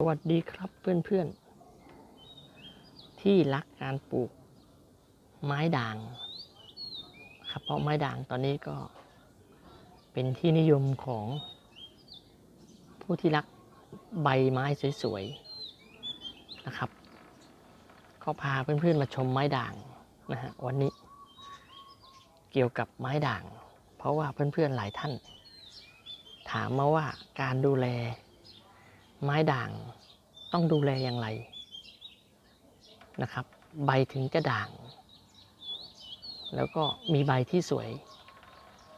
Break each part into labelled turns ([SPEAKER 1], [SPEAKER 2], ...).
[SPEAKER 1] สวัสดีครับเพื่อนๆ ที่รักการปลูกไม้ด่างครับเพราะไม้ด่างตอนนี้ก็เป็นที่นิยมของ ผู้ที่รักใบไม้สวยๆนะครับ ก็พาเพื่อนๆมาชมไม้ด่างนะฮะวันนี้ เกี่ยวกับไม้ด่าง เพราะว่าเพื่อนๆหลายท่าน ถามมาว่าการดูแล ไม้ด่างต้องดูแลอย่างไรนะครับ ใบถึงจะด่าง แล้วก็มีใบที่สวย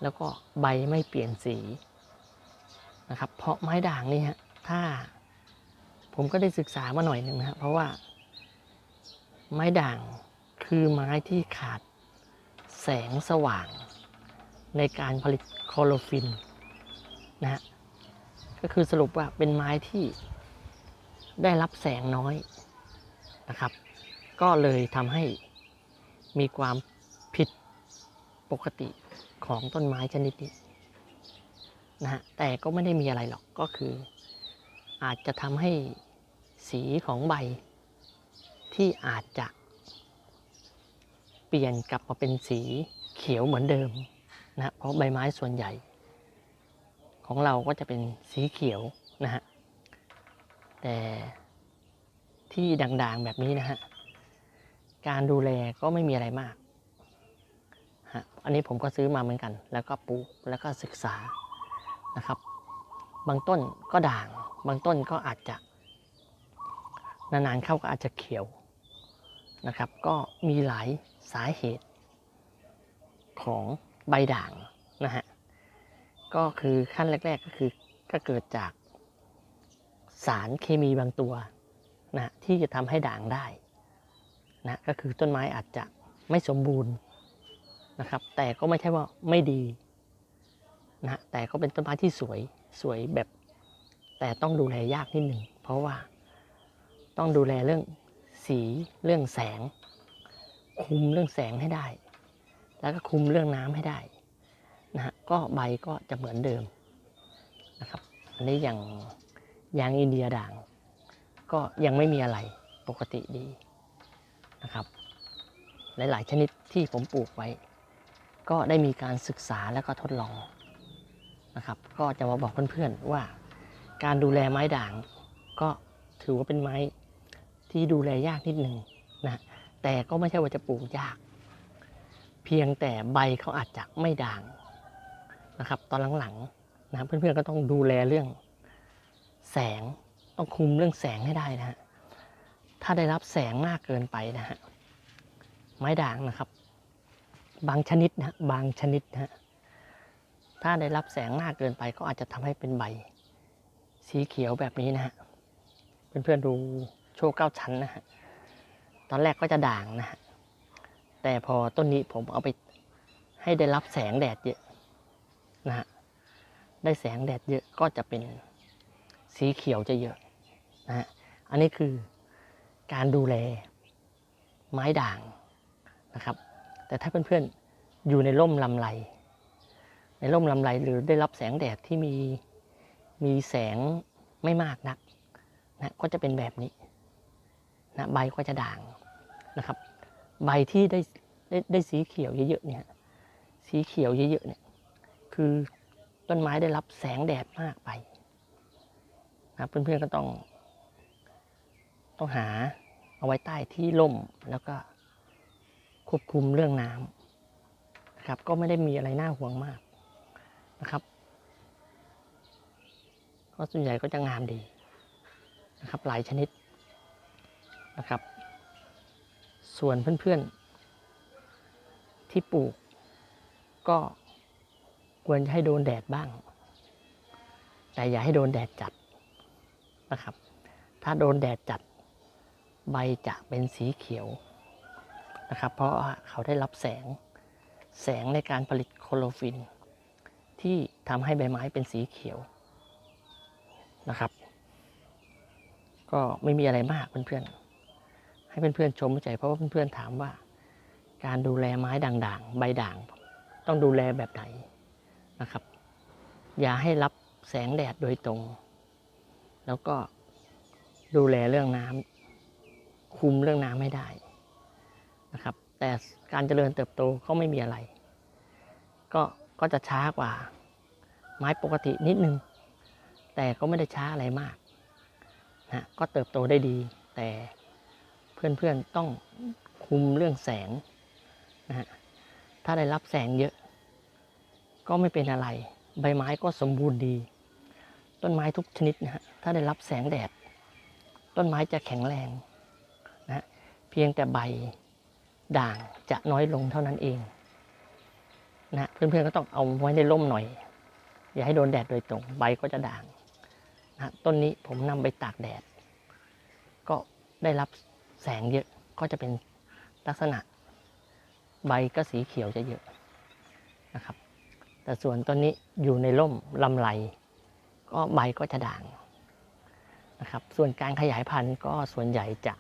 [SPEAKER 1] แล้วก็ใบไม่เปลี่ยนสีนะครับ เพราะไม้ด่างนี่ฮะถ้าผมก็ได้ศึกษามาหน่อยหนึ่งนะครับเพราะว่า ไม้ด่างคือไม้ที่ขาดแสงสว่างในการผลิตคลอโรฟิลนะฮะ ก็คือสรุปว่าเป็นไม้ที่ได้รับแสงน้อยนะครับ ก็เลยทำให้มีความผิดปกติของต้นไม้ชนิดนี้นะฮะแต่ก็ไม่ได้มีอะไรหรอกก็คือ อาจจะทำให้สีของใบ ที่อาจจะ เปลี่ยนกลับมาเป็นสีเขียวเหมือนเดิมนะฮะเพราะใบไม้ส่วนใหญ่ ของเราก็จะเป็นสีเขียวนะฮะ แต่ที่ด่างๆแบบนี้นะฮะ การดูแลก็ไม่มีอะไรมากฮะอันนี้ผมก็ซื้อมาเหมือนกัน แล้วก็ปลูกแล้วก็ศึกษานะครับ บางต้นก็ด่าง บางต้นก็อาจจะ นานๆเข้าก็อาจจะเขียวนะครับ ก็มีหลายสาเหตุของใบด่างนะฮะ ก็คือขั้นแรก ๆ ก็คือก็เกิดจากสารเคมีบางตัวนะที่จะทำให้ด่างได้นะก็คือต้นไม้อาจจะไม่สมบูรณ์นะครับ แต่ก็ไม่ใช่ว่าไม่ดีนะแต่ก็เป็นต้นไม้ที่สวยสวยแบบ แต่ต้องดูแลยากนิดหนึ่งเพราะว่าต้องดูแลเรื่องสีเรื่องแสง คุมเรื่องแสงให้ได้ แล้วก็คุมเรื่องน้ำให้ได้ นะฮะก็ใบก็จะเหมือนเดิมนะครับอันนี้อย่างยางอินเดียด่าง ก็ยังไม่มีอะไรปกติดีนะครับ หลาย ๆ ชนิดที่ผมปลูกไว้ ก็ได้มีการศึกษาแล้วก็ทดลองนะครับ ก็จะมาบอกเพื่อน ๆ ว่า การดูแลไม้ด่าง ก็ถือว่าเป็นไม้ที่ดูแลยากนิดหนึ่งนะแต่ก็ไม่ใช่ว่าจะปลูกยาก เพียงแต่ใบเขาอาจจะไม่ด่าง นะครับ ตอนหลังๆนะเพื่อนๆก็ต้องดูแลเรื่องแสงต้องคุมเรื่องแสงให้ได้นะฮะถ้าได้รับแสงมากเกินไปนะฮะไม้ด่างนะครับ บางชนิดนะบางชนิดนะฮะถ้าได้รับแสงมากเกินไปก็อาจจะทำให้เป็นใบ สีเขียวแบบนี้นะฮะเพื่อนๆดูโชว์เก้าชั้นนะฮะตอนแรกก็จะด่างนะฮะแต่พอต้นนี้ผมเอาไปให้ได้รับแสงแดดเยอะ นะฮะได้แสงแดดเยอะก็จะเป็นสีเขียวจะเยอะนะฮะอันนี้คือการดูแลไม้ด่างนะครับ แต่ถ้าเพื่อนๆอยู่ในร่มลำไร ในร่มลำไรหรือได้รับแสงแดดที่มีมีแสงไม่มากนักนะก็จะเป็นแบบนี้นะใบก็จะด่างนะครับ ใบที่ได้ได้ได้สีเขียวเยอะๆเนี่ยสีเขียวเยอะๆเนี่ย คือต้นไม้ได้รับแสงแดดมากไปนะเพื่อนๆก็ต้อง ต้องหาเอาไว้ใต้ที่ร่มแล้วก็ควบคุมเรื่องน้ำนะครับ ก็ไม่ได้มีอะไรน่าห่วงมากนะครับก็ส่วนใหญ่ก็จะงามดีนะครับ หลายชนิดนะครับ ส่วนเพื่อนๆที่ปลูกก็ ควรจะให้โดนแดดบ้าง แต่อย่าให้โดนแดดจัดนะครับ ถ้าโดนแดดจัดใบจะเป็นสีเขียวนะครับ เพราะเขาได้รับแสงแสงในการผลิตโคลอโรฟิลที่ทำให้ใบไม้เป็นสีเขียวนะครับ ก็ไม่มีอะไรมากเพื่อนๆให้เพื่อนๆชมใจเพราะว่าเพื่อนๆถามว่า การดูแลไม้ด่างๆ ใบด่าง ต้องดูแลแบบไหน นะครับ อย่าให้รับแสงแดดโดยตรง แล้วก็ดูแลเรื่องน้ำคุมเรื่องน้ำไม่ได้นะครับ แต่การเจริญเติบโตก็ไม่มีอะไร ก็ก็จะช้ากว่า ไม้ปกตินิดนึง แต่ก็ไม่ได้ช้าอะไรมากนะก็เติบโตได้ดี แต่เพื่อนๆต้องคุมเรื่องแสงนะฮะถ้าได้รับแสงเยอะ ก็ไม่เป็นอะไร ใบไม้ก็สมบูรณ์ดี ต้นไม้ทุกชนิดนะฮะถ้าได้รับแสงแดด ต้นไม้จะแข็งแรงนะเพียงแต่ใบด่างจะน้อยลงเท่านั้นเองนะเพื่อนๆก็ต้องเอาไว้ในร่มหน่อย อย่าให้โดนแดดโดยตรงใบก็จะด่างนะฮะต้นนี้ผมนำไปตากแดด ก็ได้รับแสงเยอะก็จะเป็นลักษณะ ใบก็สีเขียวจะเยอะนะครับ แต่ส่วนต้นนี้อยู่ในร่มลำไรก็ใบก็จะด่างนะครับส่วนการขยายพันธุ์ก็ส่วนใหญ่จะ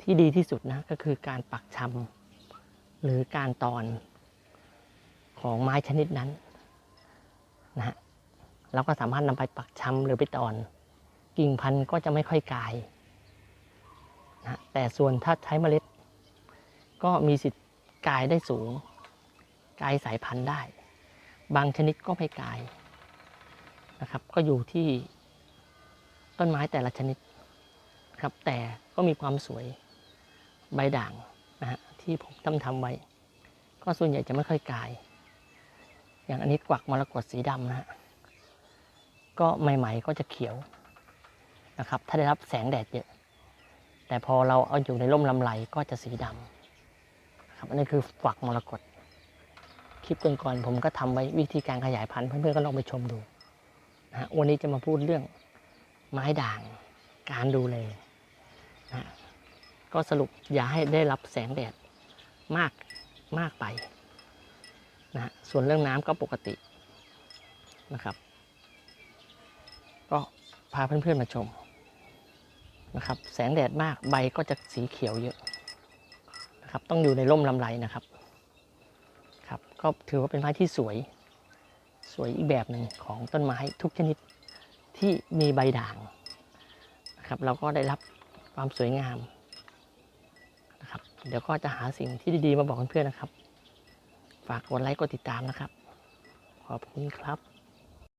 [SPEAKER 1] ที่ดีที่สุดนะก็คือการปักชำหรือการตอนของไม้ชนิดนั้นนะฮะเราก็สามารถนำไปปักชำหรือไปตอน กิ่งพันธุ์ก็จะไม่ค่อยกายนะฮะแต่ส่วนถ้าใช้เมล็ด ก็มีสิทธิ์กายได้สูง กายสายพันธุ์ได้ บางชนิดก็ไม่กลายนะครับ ก็อยู่ที่ต้นไม้แต่ละชนิดครับ แต่ก็มีความสวยใบด่างนะฮะที่ผมทำทำไว้ ก็ส่วนใหญ่จะไม่ค่อยกลาย อย่างอันนี้กวักมรกตสีดำนะฮะก็ใหม่ ๆ ก็จะเขียวนะครับ ถ้าได้รับแสงแดดเยอะ แต่พอเราเอาอยู่ในร่มลำไรก็จะสีดำครับอันนี้คือฝักมรกต คลิปก่อนๆผมก็ทำไว้วิธีการขยายพันธุ์เพื่อนๆก็ลองไปชมดูนะวันนี้จะมาพูดเรื่องไม้ด่างการดูแลนะก็สรุปอย่าให้ได้รับแสงแดดมากมากไปนะส่วนเรื่องน้ำก็ปกตินะครับ ก็พาเพื่อนๆมาชมนะครับ แสงแดดมากใบก็จะสีเขียวเยอะนะครับ ต้องอยู่ในร่มลำไรนะครับ ก็ถือว่าเป็นไม้ที่สวย สวยอีกแบบหนึ่งของต้นไม้ทุกชนิดที่มีใบด่างนะครับ เราก็ได้รับความสวยงามนะครับ เดี๋ยวก็จะหาสิ่งที่ดีๆมาบอกเพื่อนๆนะครับ ฝากกดไลค์กดติดตามนะครับ ขอบคุณครับ